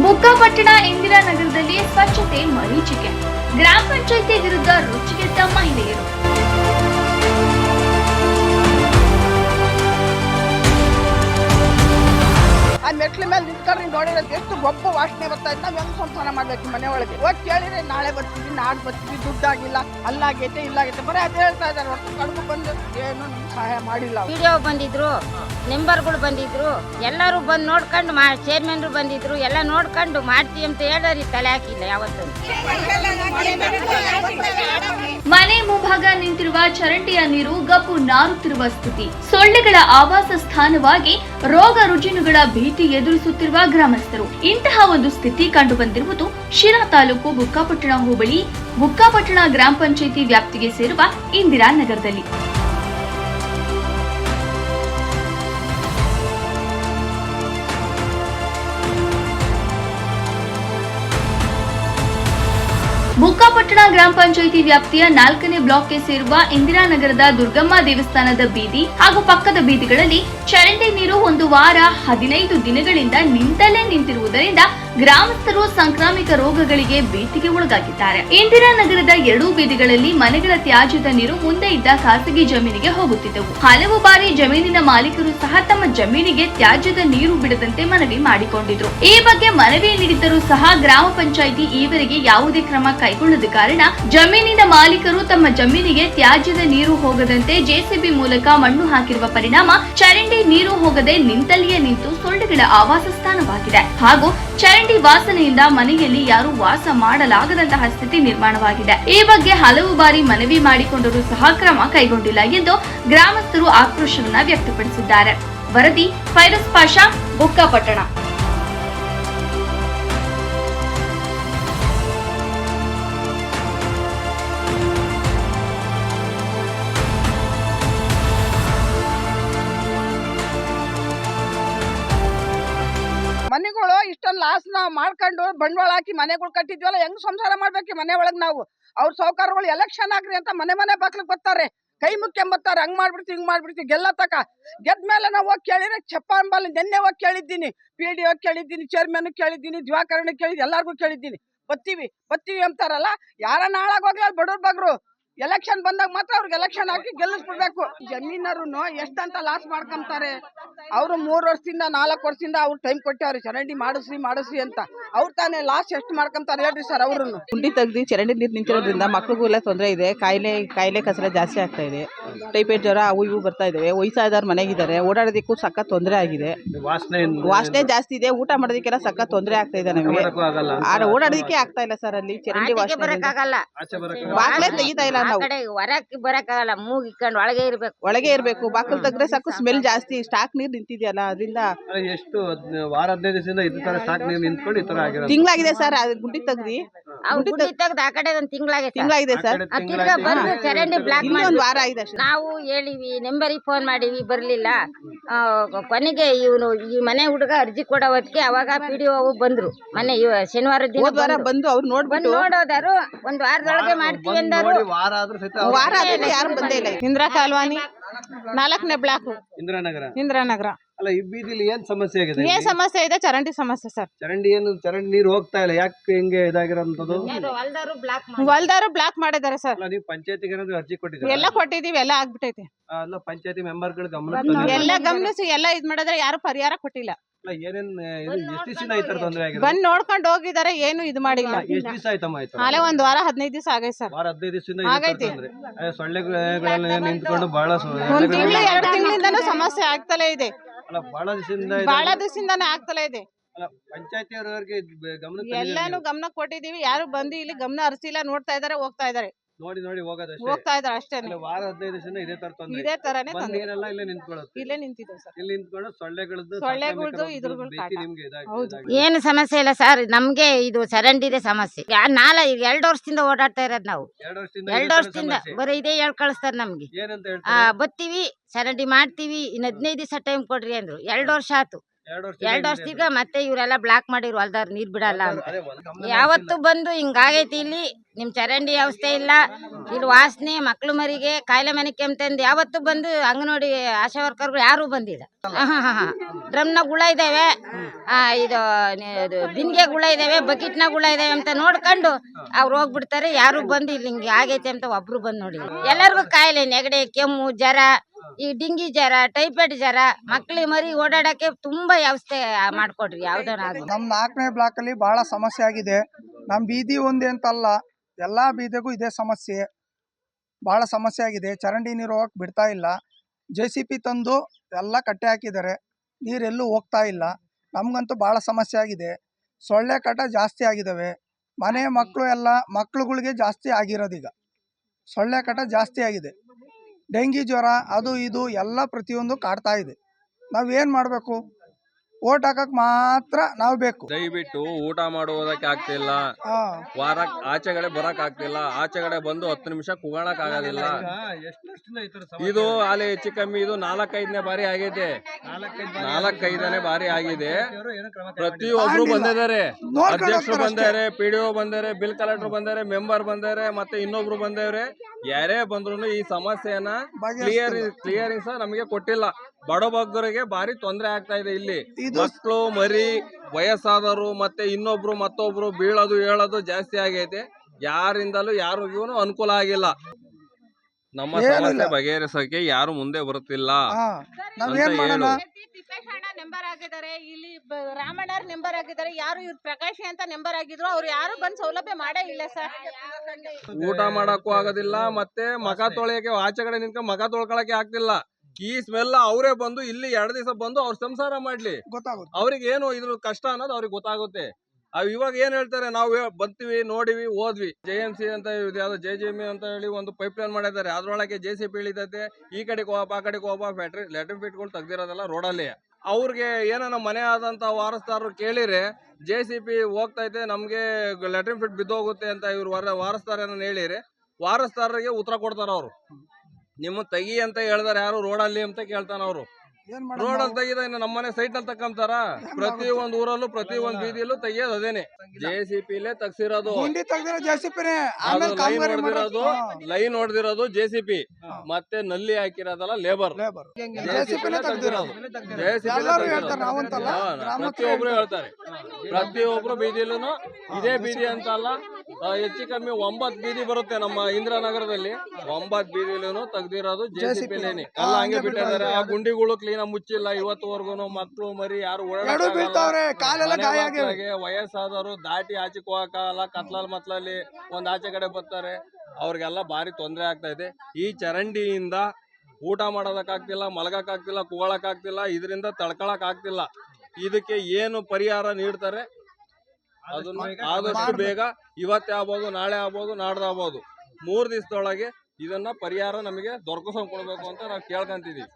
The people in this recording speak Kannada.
ಬುಕ್ಕಾಪಟ್ಟಣ ಇಂದಿರಾನಗರದಲ್ಲಿ ಸ್ವಚ್ಛತೆ ಮರೀಚಿಕೆ. ಗ್ರಾಮ ಪಂಚಾಯಿತಿ ವಿರುದ್ಧ ರುಚಿಗೆಟ್ಟ ಮಹಿಳೆಯರು ಆ ಮೆಟ್ಲ ಮೇಲೆ ನಿಂತ್ಕೊಂಡ್ರೆ ನೋಡಿರೋದು ಎಷ್ಟು ಗೊಬ್ಬ ವಾಸನೆ ಬರ್ತಾ ಇತ್ತು. ನಾವ್ ಹೆಂಗ್ ಸಂಸಾರ ಮಾಡ್ಬೇಕು ಮನೆ ಒಳಗೆ ಹೋಗಿ ಕೇಳಿದ್ರೆ ನಾಳೆ ಬರ್ತೀವಿ ನಾಡ್ ಬರ್ತೀವಿ ದುಡ್ಡಾಗಿಲ್ಲ ಅಲ್ಲಾಗೈತೆ ಇಲ್ಲಾಗೈತೆ. ಬರೀ ಅದೇ ಹೇಳ್ತಾ ಇದ್ದಾರೆ ಒಟ್ಟು ಕಡುಬು ಬಂದು ಏನು ಸಹಾಯ ಮಾಡಿಲ್ಲ ವಿಡಿಯೋ ಬಂದಿದ್ರು. ಮೆಂಬರ್ಗಳು ಬಂದಿದ್ರು, ಎಲ್ಲರೂ ಬಂದು ನೋಡ್ಕೊಂಡು ಮಾ ಚೇರ್ಮನ್ರು ಬಂದಿದ್ರು, ಎಲ್ಲ ನೋಡ್ಕೊಂಡು ಮಾಡ್ತೀವಿ ಅಂತ ಹೇಳಿದ್ರಿ ತಲೆ ಹಾಕಿಲ್ಲ ಯಾವತ್ತೂ. ಮನೆ ಮುಂಭಾಗ ನಿಂತಿರುವ ಚರಂಡಿಯ ನೀರು ಗಪ್ಪು ನಾರುತ್ತಿರುವ ಸ್ಥಿತಿ. ಸೊಳ್ಳೆಗಳ ಆವಾಸ ಸ್ಥಾನವಾಗಿ ರೋಗ ರುಜಿನಗಳ ಭೀತಿ ಎದುರಿಸುತ್ತಿರುವ ಗ್ರಾಮಸ್ಥರು. ಇಂತಹ ಒಂದು ಸ್ಥಿತಿ ಕಂಡು ಬಂದಿರುವುದು ಶಿರಾ ತಾಲೂಕು ಬುಕ್ಕಾಪಟ್ಟಣ ಹೋಬಳಿ, ಬುಕ್ಕಾಪಟ್ಟಣ ಗ್ರಾಮ ಪಂಚಾಯಿತಿ ವ್ಯಾಪ್ತಿಗೆ ಸೇರುವ ಇಂದಿರಾನಗರದಲ್ಲಿ ಬುಕ್ಕಾಪಟ್ಟಣ ಗ್ರಾಮ ಪಂಚಾಯಿತಿ ವ್ಯಾಪ್ತಿಯ ನಾಲ್ಕನೇ ಬ್ಲಾಕ್ಗೆ ಸೇರುವ ಇಂದಿರಾನಗರದ ದುರ್ಗಮ್ಮ ದೇವಸ್ಥಾನದ ಬೀದಿ ಹಾಗೂ ಪಕ್ಕದ ಬೀದಿಗಳಲ್ಲಿ ಚರಂಡಿ ನೀರು ಒಂದು ವಾರ ಹದಿನೈದು ದಿನಗಳಿಂದ ನಿಂತಲೇ ನಿಂತಿರುವುದರಿಂದ ಗ್ರಾಮಸ್ಥರು ಸಾಂಕ್ರಾಮಿಕ ರೋಗಗಳಿಗೆ ಭೀತಿಗೆ ಒಳಗಾಗಿದ್ದಾರೆ. ಇಂದಿರಾ ನಗರದ ಎರಡೂ ಬೀದಿಗಳಲ್ಲಿ ಮನೆಗಳ ತ್ಯಾಜ್ಯದ ನೀರು ಮುಂದೆ ಇದ್ದ ಖಾಸಗಿ ಜಮೀನಿಗೆ ಹೋಗುತ್ತಿದ್ದವು. ಹಲವು ಬಾರಿ ಜಮೀನಿನ ಮಾಲೀಕರು ಸಹ ತಮ್ಮ ಜಮೀನಿಗೆ ತ್ಯಾಜ್ಯದ ನೀರು ಬಿಡದಂತೆ ಮನವಿ ಮಾಡಿಕೊಂಡಿದ್ರು. ಈ ಬಗ್ಗೆ ಮನವಿ ನೀಡಿದ್ದರೂ ಸಹ ಗ್ರಾಮ ಪಂಚಾಯಿತಿ ಈವರೆಗೆ ಯಾವುದೇ ಕ್ರಮ ಕೈಗೊಳ್ಳದ ಕಾರಣ ಜಮೀನಿನ ಮಾಲೀಕರು ತಮ್ಮ ಜಮೀನಿಗೆ ತ್ಯಾಜ್ಯದ ನೀರು ಹೋಗದಂತೆ ಜೆಸಿಬಿ ಮೂಲಕ ಮಣ್ಣು ಹಾಕಿರುವ ಪರಿಣಾಮ ಚರಂಡಿ ನೀರು ಹೋಗದೆ ನಿಂತಲ್ಲಿಯೇ ನಿಂತು ಸೊಳ್ಳೆಗಳ ಆವಾಸ ಸ್ಥಾನವಾಗಿದೆ. ಹಾಗೂ ಚರಂಡಿ ವಾಸನೆಯಿಂದ ಮನೆಯಲ್ಲಿ ಯಾರು ವಾಸ ಮಾಡಲಾಗದಂತಹ ಸ್ಥಿತಿ ನಿರ್ಮಾಣವಾಗಿದೆ. ಈ ಬಗ್ಗೆ ಹಲವು ಬಾರಿ ಮನವಿ ಮಾಡಿಕೊಂಡರೂ ಸಹ ಕ್ರಮ ಕೈಗೊಂಡಿಲ್ಲ ಎಂದು ಗ್ರಾಮಸ್ಥರು ಆಕ್ರೋಶವನ್ನ ವ್ಯಕ್ತಪಡಿಸಿದ್ದಾರೆ. ವರದಿ ಫೈರಸ್ ಪಾಷಾ ಬುಕ್ಕಾಪಟ್ಟಣ ಮಾಡ್ಕೊಂಡು ಬಂಡವಾಳ ಹಾಕಿ ಮನೆಗಳು ಕಟ್ಟಿದ್ವಲ್ಲ, ಹೆಂಗ್ ಸಂಸಾರ ಮಾಡ್ಬೇಕು ಮನೆ ಒಳಗೆ ನಾವು? ಅವ್ರ ಸೌಕರ್ಯಗಳು ಎಲೆಕ್ಷನ್ ಆಗ್ರಿ ಅಂತ ಮನೆ ಮನೆ ಬಾಕ್ಲಿಗೆ ಬರ್ತಾರೆ ಕೈ ಮುಖ್ಯಂಬತ್ತಾರೆ ಹಂಗ್ ಮಾಡ್ಬಿಡ್ತೀವಿ, ಹಿಂಗ್ ಮಾಡ್ಬಿಡ್ತೀವಿ. ಗೆಲ್ಲ ತಕ. ಮೇಲೆ ನಾವು ಹೋಗಿ ಕೇಳಿದ್ರೆ ಚಪ್ಪಾಂಬಲ್ಲಿ ನಿನ್ನೆ ಹೋಗಿ ಕೇಳಿದ್ದೀನಿ. ಪಿ ಡಿ ಹೋಗಿ ಕೇಳಿದ್ದೀನಿ ಚೇರ್ಮನ್ ಕೇಳಿದ್ದೀನಿ ದಿವಾಕರಣ ಕೇಳಿದ್ದೀನಿ ಎಲ್ಲಾರ್ಗೂ ಕೇಳಿದ್ದೀನಿ. ಬತ್ತೀವಿ ಬತ್ತೀವಿ ಅಂತಾರಲ್ಲ ಯಾರ ನಾಳಾಗ ಹೋಗ್ಲಿ ಅಲ್ಲಿ ಬಡವ್ರ ಬಗ್ರು. ಎಲೆಕ್ಷನ್ ಬಂದಾಗ ಮಾತ್ರ ಅವ್ರಿಗೆ ಎಲೆಕ್ಷನ್ ಹಾಕಿ ಗೆಲ್ಲಿಸ್ಬಿಡ್ಬೇಕು. ಜಮೀನರು ಎಷ್ಟಂತ ಲಾಸ್ ಮಾಡ್ಕೊಂತಾರೆ ಅವರು ಮೂರು ವರ್ಷದಿಂದ, ನಾಲ್ಕು ವರ್ಷದಿಂದ ಅವ್ರು ಟೈಮ್ ಕೊಟ್ಟವ್ರೆ. ಚರಂಡಿ ಮಾಡಿಸ್ರಿ ಮಾಡಿಸ್ರಿ ಅಂತ. ಅವ್ರು ತಾನೇ ಲಾಸ್ ಎಷ್ಟು ಮಾಡ್ಕೊಂತಾರೆ ಹೇಳ್ರಿ ಸರ್ ಅವ್ರನ್ನು ಗುಂಡಿ ತೆಗ್ದು ಚರಂಡಿ ನೀರು ನಿಂತಿರೋದ್ರಿಂದ ಮಕ್ಳಿಗೂ ಎಲ್ಲ ತೊಂದರೆ ಇದೆ. ಕಾಯಿಲೆ ಕಾಯಿಲೆ ಕಸರ ಜಾಸ್ತಿ ಆಗ್ತಾ ಇದೆ. ಟೈಫಾಯ್ಡ್ ಜ್ವರ ಅವು ಇವು ಬರ್ತಾ ಇದಾವೆ. ವಯಸ್ಸಾದವ್ರು ಮನೆಗಿದ್ದಾರೆ. ಓಡಾಡೋದಕ್ಕೂ ಸಕ್ಕ ತೊಂದರೆ ಆಗಿದೆ. ವಾಸನೆ ವಾಸನೆ ಜಾಸ್ತಿ ಇದೆ. ಊಟ ಮಾಡೋದಕ್ಕೆಲ್ಲ ಸಕ್ಕ ತೊಂದರೆ ಆಗ್ತಾ ಇದೆ ನಮಗೆ. ಆದ್ರೆ ಓಡಾಡೋದಿಕ್ಕೆ ಆಗ್ತಾ ಇಲ್ಲ ಸರ್ ಅಲ್ಲಿ. ಚರಂಡಿ ವಾಸನೆ ಬರಕ್ಕಾಗಲ್ಲ. ಬಾಗ್ಲೇ ತೆಗಿತಾ ಇಲ್ಲ ಆ ನಾವು ಹೊರಕ್ಕೆ ಬರಕ್ಕಾಗಲ್ಲ. ಮೂಗ್ ಇಕ್ಕೊಂಡು ಒಳಗೆ ಇರ್ಬೇಕು. ಒಳಗೆ ಇರಬೇಕು. ಬಾಕಲ್ ತೆಗ್ದ್ರೆ ಸಾಕು ಸ್ಮೆಲ್ ಜಾಸ್ತಿ. ಸ್ಟಾಕ್ ನೀರು ನಿಂತಿದೆಯಲ್ಲ ಅದರಿಂದ ಎಷ್ಟು ವಾರ ಹದಿನೈದು ದಿವಸದಿಂದ ಇದ್ ತರ ಸ್ಟಾಕ್ ನೀರು ನಿಂತ್ಕೊಂಡು ಈ ತರ ಆಗಿರೋದು. ತಿಂಗಳಾಗಿದೆ ಸರ್ ಅದ್ ಗುಂಡಿ ತೆಗ್ದಿ. ಆ ಗುಡಿ ತೆಗ್ದು ಆ ಕಡೆ ತಿಂಗಳಾಗಿದೆ ತಿಂಗಳಾಗಿದೆ ಸರ್. ಚರಂಡಿ ಬ್ಲಾಕ್ ಒಂದು ವಾರ ಆಗಿದೆ ಅಷ್ಟೇ ನಾವು ಹೇಳಿವಿ ನಂಬರಿಗೆ ಫೋನ್ ಮಾಡಿವಿ ಬರಲಿಲ್ಲ. ಆ, ಕೊನೆಗೆ ಇವನು ಈ ಮನೆ ಹುಡುಗ ಅರ್ಜಿ ಕೊಡೋ ಹೊತ್ತಿಗೆ ಅವಾಗ ಪಿ ಡಿ ಬಂದ್ರು ಬಂದರು. ಮನೆ ಶನಿವಾರ ದಿನ. ಬಂದು ಅವ್ರು ಬಂದ್ ನೋಡ್ಬಿಟ್ಟು ನೋಡೋದಾರು ಒಂದ್ ವಾರದೊಳಗೆ ಮಾಡ್ತೀವಿ ಅಂದರು. ನೋಡಿ ವಾರ ಆದ್ರೂ ಸಹಿತ ಅವ್ರು ವಾರ ಆದ್ರೂ ಯಾರು ಇಂದಿರಾ ಕಾಲವಾನಿ ನಾಲ್ಕನೇ ಬ್ಲಾಕು. ಇಂದಿರಾನಗರ ಇಂದಿರಾನಗರ ಅಲ್ಲ ಈ ಬೀದಿಲಿ ಏನ್ ಸಮಸ್ಯೆ ಆಗಿದೆ ಏನ್ ಸಮಸ್ಯೆ ಇದೆ? ಚರಂಡಿ ಸಮಸ್ಯೆ ಸರ್ ಚರಂಡಿ ಏನು ಚರಂಡಿ ನೀರು ಹೋಗ್ತಾ ಇಲ್ಲ. ಯಾಕೆ ಹಿಂಗೆ ಇದಾಗಿರೋಂಥದ್ದು? ಹೊಲ್ದಾರು ಬ್ಲಾಕ್ ಮಾಡಿದ್ದಾರೆ ಸರ್ ಅಲ್ಲ ನೀವು ಪಂಚಾಯತಿಗೆ ಏನಾದ್ರು ಅರ್ಜಿ ಕೊಟ್ಟಿದ್ದೀರಾ? ಎಲ್ಲ ಕೊಟ್ಟಿದೀವಿ ಎಲ್ಲ ಆಗ್ಬಿಟ್ಟೈತಿ. ಅಲ್ಲ ಪಂಚಾಯತಿ ಮೆಂಬರ್ಗಳು ಗಮನ ಎಲ್ಲ ಗಮನಿಸಿ ಎಲ್ಲ ಇದ್ ಮಾಡಿದ್ರೆ ಯಾರು ಪರಿಹಾರ ಕೊಟ್ಟಿಲ್ಲ. ಅಲ್ಲ ಏನೇನ್ ಇದು ಎಷ್ಟು ದಿವಸದಿಂದ ಈ ತರ ತೊಂದರೆ ಆಗಿರೋದು ಬಂದ್ ನೋಡ್ಕೊಂಡು ಹೋಗಿದಾರೆ ಏನು ಇದು ಮಾಡಿಲ್ಲ. ಎಷ್ಟು ದಿವಸ ಆಯ್ತಮ್ಮ ಆಯ್ತು? ಅಲ್ಲೇ ಒಂದ್ ವಾರ ಹದಿನೈದು ದಿವಸ ಆಗೈತೆ ಸರ್ ವಾರ ಹದಿನೈದು ದಿವಸದಿಂದ ಇದೇ ತರ ಆಗೈತಿ. ತೊಂದ್ರೆ ಅದೇ ಸೊಳ್ಳೆಗಳೆಲ್ಲ ನಿಂತ್ಕೊಂಡು ಬಹಳ ಸೊ- ಒಂದ್ ತಿಂಗಳು ಎರಡು ತಿಂಗಳಿಂದಾನು ಸಮಸ್ಯೆ ಆಗ್ತಲೇ ಇದೆ. ಅಲ್ಲ ಬಹಳ ದಿವಸದಿಂದ ಬಹಳ ದಿವಸದಿಂದಾನೇ ಆಗ್ತಲೇ ಇದೆ. ಅಲ್ಲ ಪಂಚಾಯತಿ ಅವರವರಿಗೆ ಗಮನ ಎಲ್ಲಾನು ಗಮನ ಕೊಟ್ಟಿದೀವಿ ಯಾರು ಬಂದು ಇಲ್ಲಿ ಗಮನ ಹರಿಸಿಲ್ಲ ನೋಡ್ತಾ ಇದಾರೆ ಹೋಗ್ತಾ ಇದಾರೆ ನೋಡಿ ನೋಡಿ ಹೋಗೋದಷ್ಟೇ. ಹೋಗ್ತಾ ಇದಾರೆ ಅಷ್ಟೇನೆ ವಾರ ಹದಿನೈದು ದಿನ ಇದೇ ತರ ತೊಂದ್ರೆ ಇದೇ ತರನೇ ಬಂದ್ ತೊಂದ್ರೆ ನೀರೆಲ್ಲ ಇಲ್ಲೇ ನಿಂತ್ಕೊಳ್ಳುತ್ತೆ ಇಲ್ಲೇ ನಿಂತಿದ್ದೇವೆ ಸರ್. ಇಲ್ಲಿ ನಿಂತ್ಕೊಂಡು ಸೊಳ್ಳೆಗಳದ್ದು ಸೊಳ್ಳೆಗಳ್ದು, ಸಾಂಕ್ರಾಮಿಕ ಇದ್ರಗಳು ಕಾಟ. ನಿಮ್ಗೆ ಇದಾಗಿ- ಹೌದು. ಏನು ಸಮಸ್ಯೆ ಇಲ್ಲ ಸರ್. ನಮ್ಗೆ ಇದು ಚರಂಡಿದೆ ಸಮಸ್ಯೆ. ಯಾ- ನಾಲ ಎರಡು ವರ್ಷದಿಂದ ಓಡಾಡ್ತಾ ಇರೋದು ನಾವು. ಎರಡು ವರ್ಷದಿಂದ ಎರಡು ಇದೇ ತರ ವರ್ಷದಿಂದ. ಸಮಸ್ಯೆ. ಬರೀ ಇದೇ ಹೇಳ್ ಕಳಿಸ್ತಾರೆ ನಮ್ಗೆ. ಏನಂತ ಆ ಹೇಳ್ತಾರೆ? ಬತ್ತೀವಿ ಚರಂಡಿ ಮಾಡ್ತೀವಿ ಇನ್ ಹದಿನೈದು ದಿವಸ ಟೈಮ್ ಕೊಡ್ರಿ ಅಂದ್ರು. ಎರಡು ವರ್ಷ ಆತು ಎರಡು ವರ್ಷ ಎರಡು ವರ್ಷದಿಂದ ಮತ್ತೆ ಇವರೆಲ್ಲ ಬ್ಲಾಕ್ ಮಾಡಿರು ಹೊಲ್ದಾರ್ ನೀರ್ ಬಿಡಲ್ಲ ಅಂತ. ಯಾವತ್ತು ಬಂದು ಹಿಂಗಾಗೈತಿ ಇಲ್ಲಿ ನಿಮ್ ಚರಂಡಿ ವ್ಯವಸ್ಥೆ ಇಲ್ಲ ಇಲ್ಲಿ ವಾಸನೆ ಮಕ್ಳು ಮರಿಗೆ ಕಾಯಿಲೆ ಮನೆ ಕೆಮ್ತಂದು ಯಾವತ್ತು ಬಂದು ಅಂಗನವಾಡಿ ಆಶಾ ವರ್ಕರ್ಗಳು ಯಾರು ಬಂದಿಲ್ಲ. ಡ್ರಮ್ನ ಗುಳ ಇದಾವೆ ಆ, ಇದು ಬಿನ್ಗೆ ಹುಳ ಇದಾವೆ ಬಕೆಟ್ನ ಗುಳ ಇದಾವೆ ಅಂತ ನೋಡ್ಕೊಂಡು ಅವ್ರು ಹೋಗ್ಬಿಡ್ತಾರೆ ಯಾರು ಬಂದು ಇಲ್ಲಿ ಹಿಂಗೆ ಆಗೈತೆ ಅಂತ ಒಬ್ರು ಬಂದು ನೋಡಿ ಎಲ್ಲರಿಗೂ ಕಾಯಿಲೆ ನೆಗಡಿ ಕೆಮ್ಮು ಜ್ವರ ಈ ಡಿಂಗಿ ಜ್ವರ, ಟೈಫಾಯ್ಡ್ ಜ್ವರ ಮಕ್ಳಿಗೆ ಮರಿ ಓಡಾಡಕ್ಕೆ ತುಂಬಾ ವ್ಯವಸ್ಥೆ ಮಾಡ್ಕೊಡ್ರಿ ಯಾವ್ದೋ ನಮ್ ನಮ್ಮ ಬ್ಲಾಕ್ ಅಲ್ಲಿ ಬಹಳ ಸಮಸ್ಯೆ ಆಗಿದೆ. ನಮ್ಮ ಬೀದಿ ಒಂದೇ ಅಂತಲ್ಲ, ಎಲ್ಲ ಬೀದಿಗೂ ಇದೇ ಸಮಸ್ಯೆ. ಬಹಳ ಸಮಸ್ಯೆ ಆಗಿದೆ. ಚರಂಡಿ ನೀರು ಹೋಗಕ್ ಬಿಡ್ತಾ ಇಲ್ಲ. ಜೆ ಸಿ ಪಿ ತಂದು ಎಲ್ಲ ಕಟ್ಟೆ ಹಾಕಿದ್ದಾರೆ. ನೀರೆಲ್ಲೂ ಹೋಗ್ತಾ ಇಲ್ಲ. ನಮಗಂತೂ ಬಹಳ ಸಮಸ್ಯೆ ಆಗಿದೆ. ಸೊಳ್ಳೆ ಕಟ ಜಾಸ್ತಿ ಆಗಿದ್ದಾವೆ ಮನೆ ಮಕ್ಕಳು ಎಲ್ಲ ಮಕ್ಳುಗಳಿಗೆ ಜಾಸ್ತಿ ಆಗಿರೋದೀಗ. ಸೊಳ್ಳೆ ಕಟ ಜಾಸ್ತಿ ಆಗಿದೆ. ಡೆಂಗಿ ಜ್ವರ ಅದು ಇದು ಎಲ್ಲ ಪ್ರತಿಯೊಂದು ಕಾಡ್ತಾ ಇದೆ. ನಾವೇನು ಮಾಡಬೇಕು? ಓಟ್ ಹಾಕಕ್ ಮಾತ್ರ ನಾವು ಬೇಕು. ದಯವಿಟ್ಟು ಊಟ ಮಾಡುವುದಕ್ಕೆ ಆಗ್ತಿಲ್ಲ ವಾರ ಆಚೆಗಡೆ ಬರಕ್ ಆಗ್ತಿಲ್ಲ ಆಚೆಗಡೆ ಬಂದು ಹತ್ತು ನಿಮಿಷ ಕುಗಾಣಕ್ ಆಗೋದಿಲ್ಲ. ಇದು ಅಲ್ಲಿ ಹೆಚ್ಚು ಕಮ್ಮಿ ಇದು ನಾಲ್ಕೈದನೇ ಬಾರಿ ಆಗಿದೆ. ನಾಲ್ಕೈದನೇ ಬಾರಿ ಆಗಿದೆ. ಪ್ರತಿಯೊಬ್ರು. ಬಂದಿದ್ದಾರೆ. ಅಧ್ಯಕ್ಷರು. ಬಂದಾರೆ ಪಿ ಡಿ ಒ ಬಂದಾರೆ ಬಿಲ್ ಕಲೆಕ್ಟರ್ ಬಂದಾರೆ ಮೆಂಬರ್ ಬಂದಾರೆ ಮತ್ತೆ ಇನ್ನೊಬ್ರು ಬಂದವ್ರೆ ಯಾರೇ ಬಂದ್ರು ಈ ಸಮಸ್ಯೆಯನ್ನ ಕ್ಲಿಯರ್ ಕ್ಲಿಯರಿಂಗ್ ಸಹ ನಮಗೆ ಕೊಟ್ಟಿಲ್ಲ. ಬಡಬಗ್ಗರಿಗೆ ಭಾರಿ ತೊಂದರೆ ಆಗ್ತಾ ಇದೆ ಇಲ್ಲಿ. ಮಕ್ಕಳು ಮರಿ ವಯಸ್ಸಾದವರು ಮತ್ತೆ ಇನ್ನೊಬ್ರು ಮತ್ತೊಬ್ರು ಬೀಳೋದು ಹೇಳೋದು ಜಾಸ್ತಿ ಆಗೈತೆ. ಯಾರಿಂದಲೂ ಯಾರಿಗೂ ಅನುಕೂಲ ಆಗಿಲ್ಲ. ನಮ್ಮ. ಸಮಸ್ಯೆ ಬಗೆಹರಿಸಕ್ಕೆ ಯಾರು ಮುಂದೆ ಬರುತ್ತಿಲ್ಲ ಹಾ ಅಂತ ಮಾಡೋಣ? ಹೇಳು. ನೆಂಬರ್ ಆಗಿದ್ದಾರೆ ಇಲ್ಲಿ ಬ- ರಾಮಣ್ಣರ್ ನೆಂಬರ್ ಆಗಿದ್ದಾರೆ ಯಾರು ಇವ್ರು ಪ್ರಕಾಶ್ ಅಂತ ನೆಂಬರ್ ಆಗಿದ್ರು ಅವ್ರು ಯಾರು ಬಂದ್ ಸೌಲಭ್ಯ ಮಾಡೇ ಇಲ್ಲ ಸರ್. ಊಟ ಮಾಡಕ್ಕೂ ಆಗೋದಿಲ್ಲ ಮತ್ತೆ ಮಗ ತೊಳೆಯಕ್ಕೆ ಆಚೆಗಡೆ ನಿಂತ್ಕೊಂಡು ಮಗ ತೊಳ್ಕೊಳಕ್ಕೆ ಆಗ್ತಿಲ್ಲ. ಈ ಸ್ಮೆಲ್ ಅವರೇ ಬಂದು ಇಲ್ಲಿ ಎರಡು ದಿವಸ ಬಂದು ಅವ್ರ ಸಂಸಾರ ಮಾಡ್ಲಿ. ಗೊತ್ತಾಗುತ್ತೆ. ಅವ್ರಿಗೆ ಏನು ಇದ್ರ ಕಷ್ಟ ಅನ್ನೋದು ಅವ್ರಿಗೆ ಗೊತ್ತಾಗುತ್ತೆ. ಅವ್ ಇವಾಗ ಏನ್ ಹೇಳ್ತಾರೆ, ನಾವು ಬಂತೀವಿ, ನೋಡಿವಿ, ಓದ್ವಿ. ಜೆ ಎಂ ಸಿ ಅಂತ ಯಾವ್ದು ಜೆ ಜೆ ಎಂ ಅಂತ ಹೇಳಿ ಒಂದು ಪೈಪ್ ಲೈನ್ ಮಾಡಿದ್ದಾರೆ. ಅದ್ರೊಳಗೆ ಜೆ ಸಿ ಇಳಿತೈತೆ, ಈ ಕಡೆಗೆ ಹೋಗಪ್ಪ, ಆ ಕಡೆಗೆ ಹೋಗಪ್ಪ, ಫ್ಯಾಕ್ಟ್ರಿ ಲೆಟರ್ ಫಿಟ್ಗಳು ತೆಗ್ದಿರೋದೆಲ್ಲ ರೋಡಲ್ಲಿ. ಅವ್ರಿಗೆ ಏನೋ ಮನೆ ಆದಂತ ವಾರಸ್ದಾರರು ಕೇಳಿರಿ, ಜೆ ಸಿ ಪಿ ಹೋಗ್ತೈತೆ, ನಮ್ಗೆ ಲ್ಯಾಟ್ರಿನ್ ಫಿಟ್ ಬಿದ್ದೋಗುತ್ತೆ ಅಂತ ಇವ್ರು ವಾರ, ವಾರಸ್ದಾರ ಏನೋ ಹೇಳಿರಿ ವಾರಸ್ತಾರರಿಗೆ ಉತ್ತರ ಕೊಡ್ತಾರ ಅವರು. ನಿಮ್ಮ ತೆಗಿ ಅಂತ ಹೇಳ್ದಾರೆ ಯಾರು, ರೋಡಲ್ಲಿ ಅಂತ ಕೇಳ್ತಾನ ಅವ್ರು. ರೋಡ್ ಮಾಡೋಣ ಅಲ್ಲಿ ತೆಗೆದ ಇನ್ನು ನಮ್ಮನೆ ಸೈಟ್ ಅಲ್ಲಿ ತಕ್ಕಂತಾರ? ಪ್ರತಿ ಒಂದ್ ಊರಲ್ಲೂ ಪ್ರತಿ ಒಂದ್ ಬೀದಿಯಲ್ಲೂ ತೆಗಿಯೋದು ಅದೇನೆ. ಜೆ ಸಿ ಪಿಲೇ ತಗ್ಸಿರೋದು. ಹೊಡೆದಿರೋದು ಲೈನ್ ಹೊಡೆದಿರೋದು ಜೆ ಸಿ ಪಿ ಮತ್ತೆ ನಲ್ಲಿ ಹಾಕಿರೋದಲ್ಲ ಲೇಬರ್ ಜೆ ಸಿ ಪ್ರತಿಯೊಬ್ರು ಹೇಳ್ತಾರೆ. ಪ್ರತಿಯೊಬ್ರು ಬೀದಿಲೂ ಇದೇ ಬೀದಿ ಅಂತ ಅಲ್ಲ ಹೆಚ್ಚು ಕಮ್ಮಿ ಒಂಬತ್ ಬೀದಿ ಬರುತ್ತೆ ನಮ್ಮ ಇಂದ್ರಾನಗರದಲ್ಲಿ. ಒಂಬತ್ ಬೀದಿಲೂನು ತೆಗ್ದಿರೋದು ಜೆ ಸಿ ಪಿ ಲೇನೆ ಎಲ್ಲ ಹಂಗೆ ಬಿಟ್ಟಿದ್ದಾರೆ. ಆ ಗುಂಡಿಗಳು ಕ್ಲೀನ್ ಆಗಿ ಮುಚ್ಚಿಲ್ಲ ಇವತ್ತುವರೆಗೂ ಮಕ್ಕಳು ಮರಿ ಯಾರು ಎರಡು ಓಡಾಡಕ್ಕಾಗಲ್ಲ. ಕಾಲೆಲ್ಲ ಗಾಯ ಆಗಿವೆ ವಯಸ್ಸಾದವರು ದಾಟಿ ಆಚೆಗೆ ಹೋಗಕ್ಕಾಗಲ್ಲ ಕತ್ಲಲ್ ಮತ್ಲಲ್ಲಿ ಒಂದ್ ಆಚೆ ಕಡೆ ಬರ್ತಾರೆ. ಅವ್ರಿಗೆಲ್ಲ ಬಾರಿ ತೊಂದರೆ ಆಗ್ತಾ ಇದೆ. ಈ ಚರಂಡಿಯಿಂದ ಊಟ ಮಾಡೋದಕ್ಕಾಗ್ತಿಲ್ಲ ಮಲಗಕ್ಕಾಗ್ತಿಲ್ಲ ಕೂಗಳಕ್ಕಾಗ್ತಿಲ್ಲ ಇದರಿಂದ ತಡ್ಕೊಳಕ್ ಆಗ್ತಿಲ್ಲ. ಇದಕ್ಕೆ ಏನು ಪರಿಹಾರ ನೀಡ್ತಾರೆ? ಅದನ್ನ ಆದಷ್ಟು ಬೇಗ ಇವತ್ತೇ ಆಗ್ಬೋದು ನಾಳೆ ಆಗ್ಬೋದು ನಾಡ್ದು ಆಗ್ಬೋದು. ಮೂರ್ ದಿವಸದೊಳಗೆ ಇದನ್ನ ಪರಿಹಾರ ನಮಗೆ ದೊರಕಿಸ್ಕೊಂಡ್ ಕೊಡ್ಬೇಕು ಅಂತ ನಾವು ಕೇಳ್ಕೊಂತಿದೀವಿ.